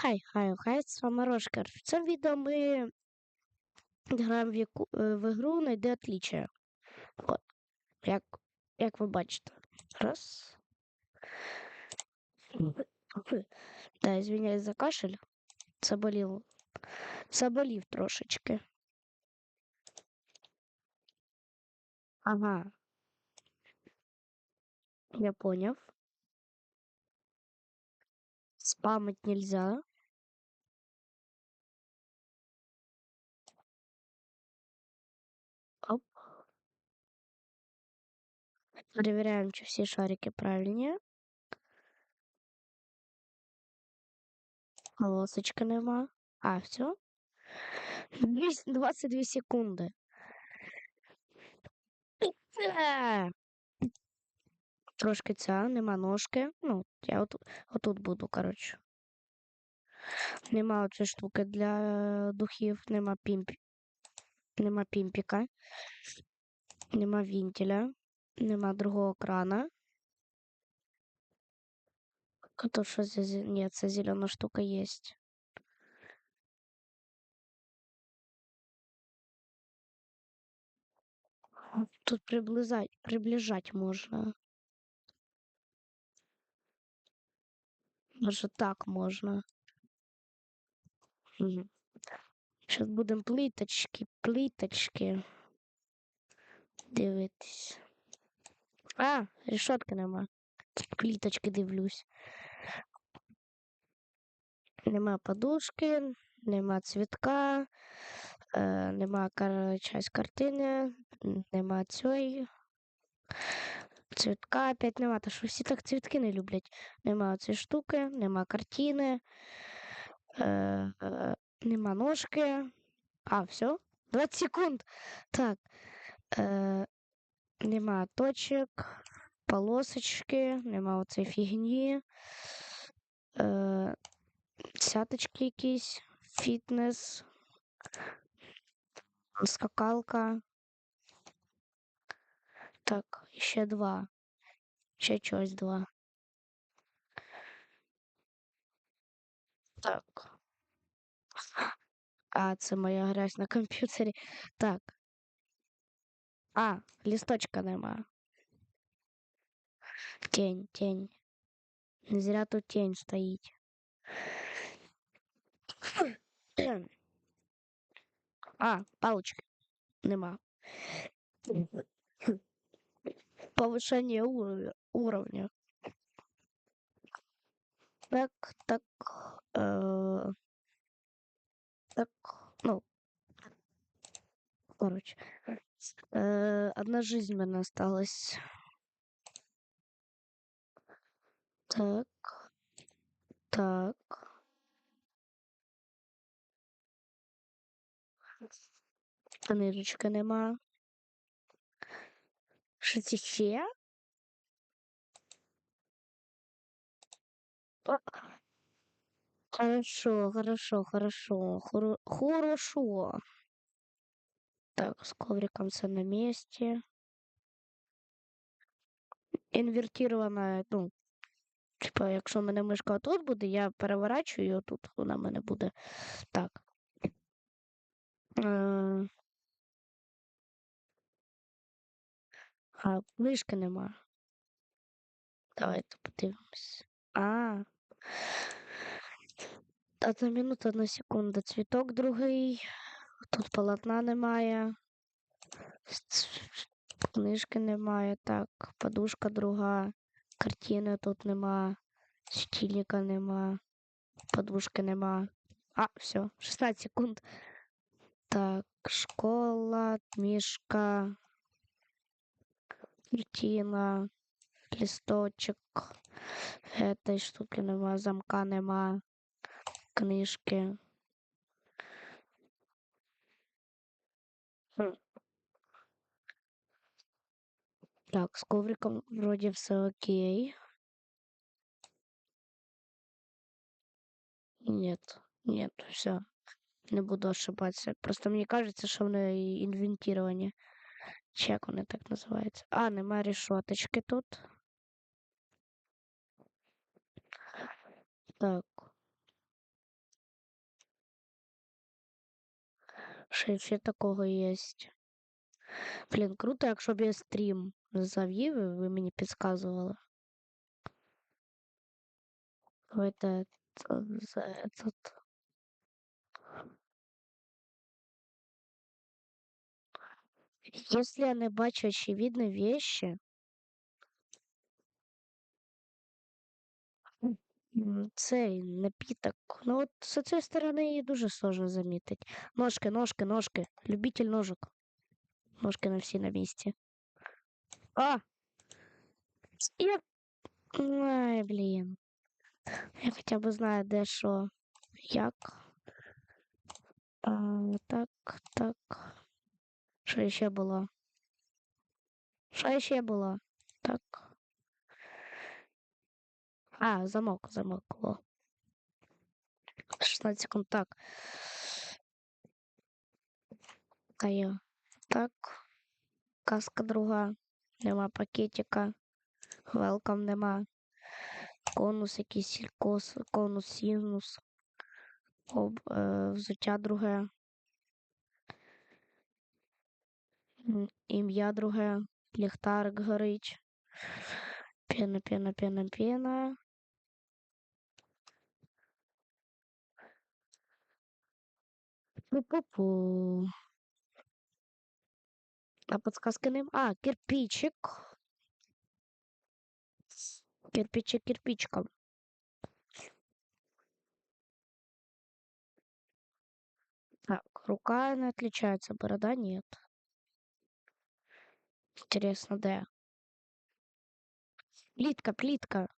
хай, хай, хай саморожка. В цьому відео ми граємо в, яку, е, в ігру «Найди отличия. От. Як, як ви бачите. Раз. Да, извиняюсь за кашель. Заболів. Заболів трошечки. Ага. Я понял. Спамить нельзя. Проверяем, чи всі шарики правильні. Полосочка нема. А, все. 22 секунди. Трошки ця, нема ножки. Ну, я от, отут буду, коротше. Нема оцієї штуки для духів, нема пімп. Нема пімпіка. Нема вінтеля. Нема другого крана. А то що за Ні, це зелена штука есть. Тут приближать, приближать можна. Може так можна. Зараз будемо плиточки, плиточки. Дивитись. А, решетки нема. Тут плиточки дивлюсь. Нема подушки, нема цвітка, е, нема кар... часть картини, нема цієї. Цвітка опять нема, то що всі так цвітки не люблять. Нема цієї штуки, нема картини, е, е, нема ножки. А, все? 20 секунд. Так. Е, нема точок, полосочки, нема оцей фігні. Е, Сяточки якісь, фітнес, скакалка. Так, ще два. Ще чогось два. Так. А, це моя грязь на комп'ютері. Так. А, лісточка нема. Тень, тень. Не зря тут тень стоїть. А, палочки. Нема. Повышение уровня. уровня. Так, так. Э, так, ну. Короче. Э, одна жизнь у меня осталась. Так. Так. Книжечка нема. Що це ще? Хорошо, хорошо, хорошо. Хоро- Хорошо. Так, с ковриком все на месте. Інвертирована, ну, типа, якщо в мене мишка тут буде, я переворачую і отут вона в мене буде. Так. А, мишки нема. Давайте подивимось. А. Одна минута, одна секунда. Цвіток другий. Тут полотна немає. Книжки немає. Так, подушка друга. Картини тут нема. Світильника нема. Подушки нема. А, все, 16 секунд. Так, школа, мішка, картина, листочок. Этой штуки нема, замка нема, книжки. Так, с ковриком вроде все окей. Нет, нет, все. Не буду ошибаться. Просто мне кажется, что у нее инвентирование. Чек он и так называется. А, нема решеточки тут. Так. Що ще такого есть. Блин, круто, якщо б є стрім завів, ви мені підказували. Давайте за этот. Если я не бачу очевидні вещи, цей напіток. Ну от з цієї сторони її дуже сложно замітити. Ножки, ножки, ножки. Любитель ножок. Ножки на всі на місці. А! Я... Ай, блін. Я хоча б знаю, де що, як. А, так, так. Що ще було? Що ще було? Так. А, замок, замок. О. 16 секунд. Так. Так. Каска друга. Нема пакетика. Велкам нема. Конус якийсь кос, конус синус. Об, е, взуття друге. Ім'я друге. Ліхтарик горить. Пена, пена, пена, пена. Пу-пу-пу. А подсказки нема. А, кирпичик. Кирпичик кирпичком. Так, рука не отличается, борода нет. Интересно, да. Плитка, плитка.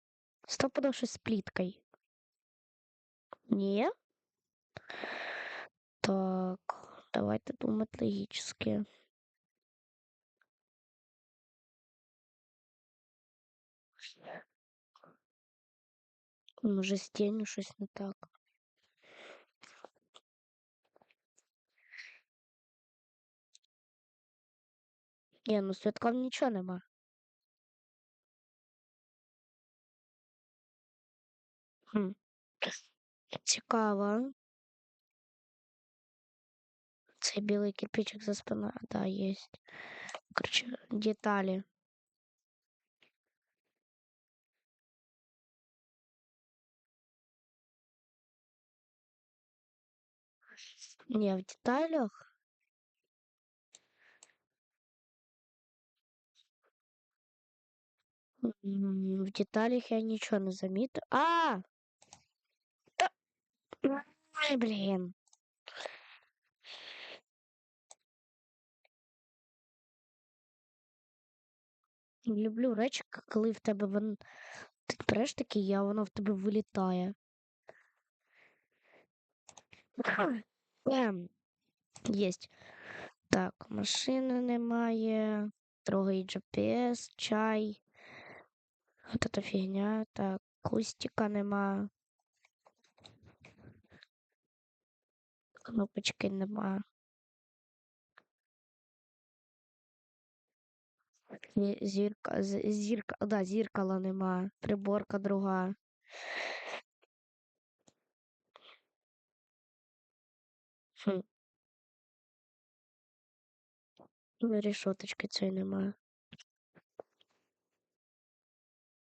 Стопудов з плиткой. Не? Так, давайте думать логически. Може, з тенью щось не так. Ні, ну святком нічого нема. Хм. Цікаво. Цей білий кирпичик за спиною. Да, есть. Короче, детали. Не, в деталях. В деталях я ничего не заметил. А! Ай, блин. Люблю речі, коли в тебе вон... ти береш такий, а воно в тебе вилітає. Ем, Єсть. Так, машини немає. Другий GPS, чай. От эта фігня. Так, кустика нема. Кнопочки нема. Зірка, зірка, да, зіркала нема. Приборка друга. Хм. Ну, Решеточки цієї нема.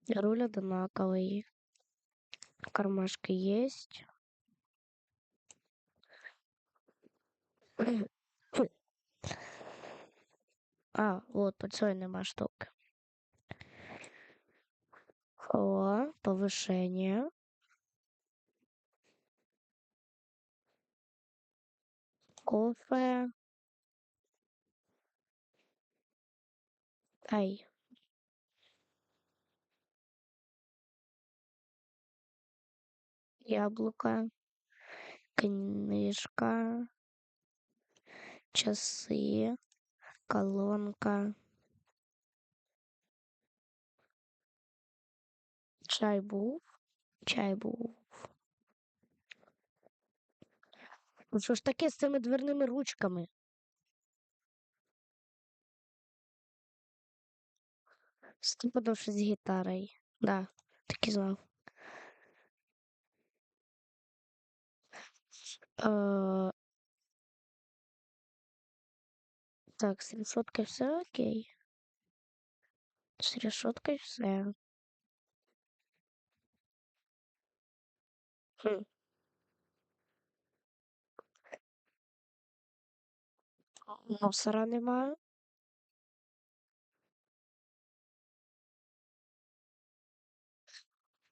Руль одинаковий. Кармашки есть. А, вот, по цій нема штуки. О, повышение. Кофе. Ай. Яблуко. Книжка. Часы. Колонка. Чай був. Ну що ж таке з цими дверними ручками? Стопудов щось з гітарою. Да, так і знав. Е, Так, з решеткою все окей. З решеткою все. Хм. Мусора немає.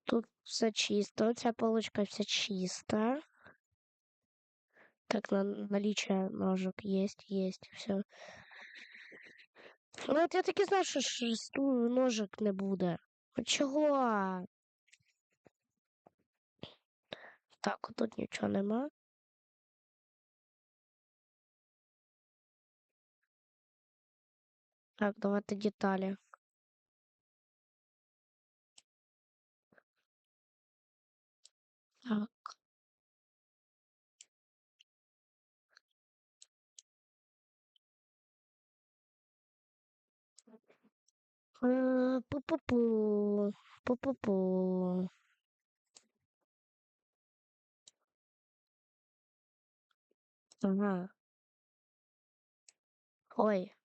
Тут все чисто, ця полочка вся чиста. Так, на наличие ножек есть, есть, все. Ну, от я таки знаю, що ж сту- ножик не буде. От чого? Так, тут нічого нема. Так, давайте деталі. Так. Е, Пу-пу-пу. Пу-пу-пу. Ага. Ой.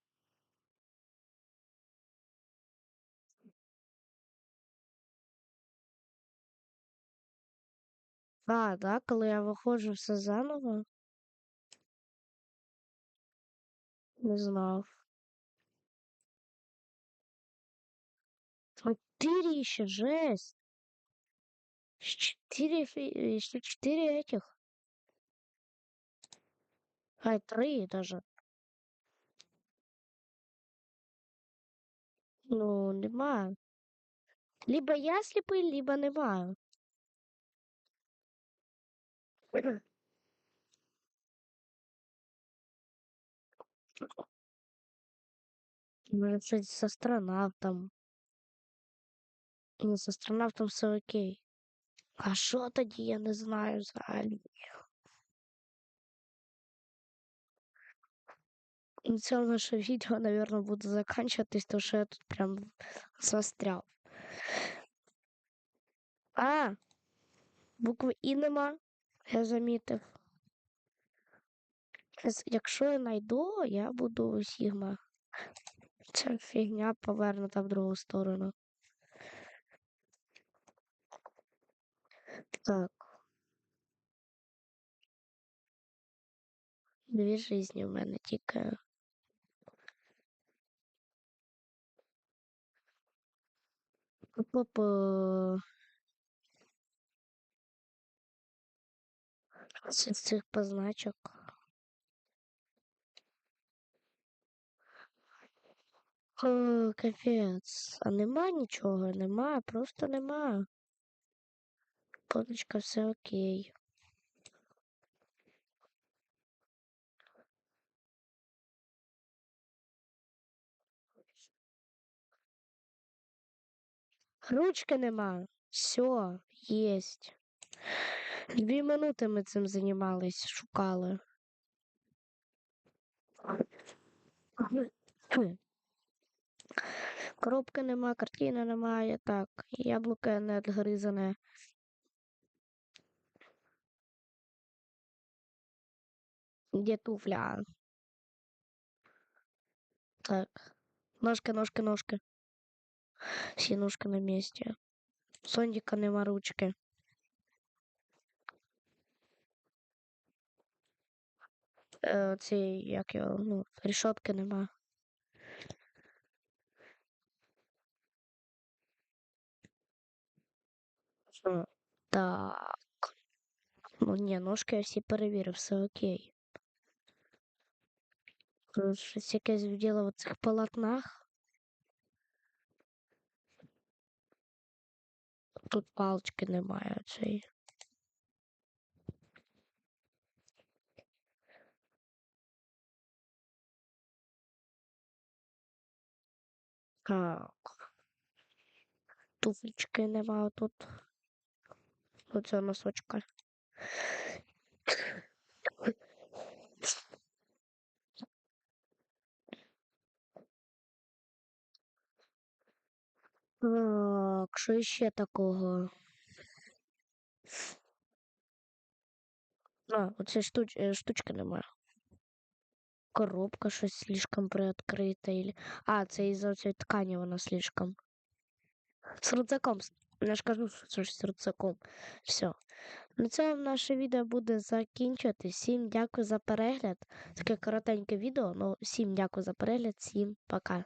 А, да, коли я виходжу все заново. Не знав. Четыре еще, жесть. Четыре, еще четыре этих. Ай, три даже. Ну, нема. Либо я сліпий, либо нема. Може, щось з астронавтом. Ну, з астронавтом все окей. А що тоді, я не знаю взагалі. На цьому наше відео, наверное, буде заканчиватись, тому що я тут прям застряв. А, букви І нема, я замітив. Якщо я знайду, я буду Сігма. Ця фігня повернута в другу сторону. Так. Дві жизні в мене тільки. Пу-пу-пу. З цих позначок. О, капець. А нема нічого, нема, просто нема. Позначка, все окей. Ручки нема. Все, єсть. Дві минути ми цим займались, шукали. Коробки нема, картини немає. Так, яблуко не відгризане. Где туфля? Так. Ножка, ножка, ножка. Всі ножки на місці. Сондіка нема ручки. Е, ці, як його, ну, рішотки нема. Так. Ну, ні, ножки я всі перевірив, все окей. Щось якесь вділо в цих полотнах. Тут палички немає цієї. Так. Туфлічки нема тут. Оце носочка. Так, що ще такого? А, оце штуч... е, штучки немає. Коробка щось слишком приоткрита. Или... А, це із-за цієї ткані вона слишком. З рюкзаком. Я ж кажу, що з рюкзаком. Все. На цьому наше відео буде закінчувати. Всім дякую за перегляд. Таке коротеньке відео. Ну, всім дякую за перегляд. Всім пока.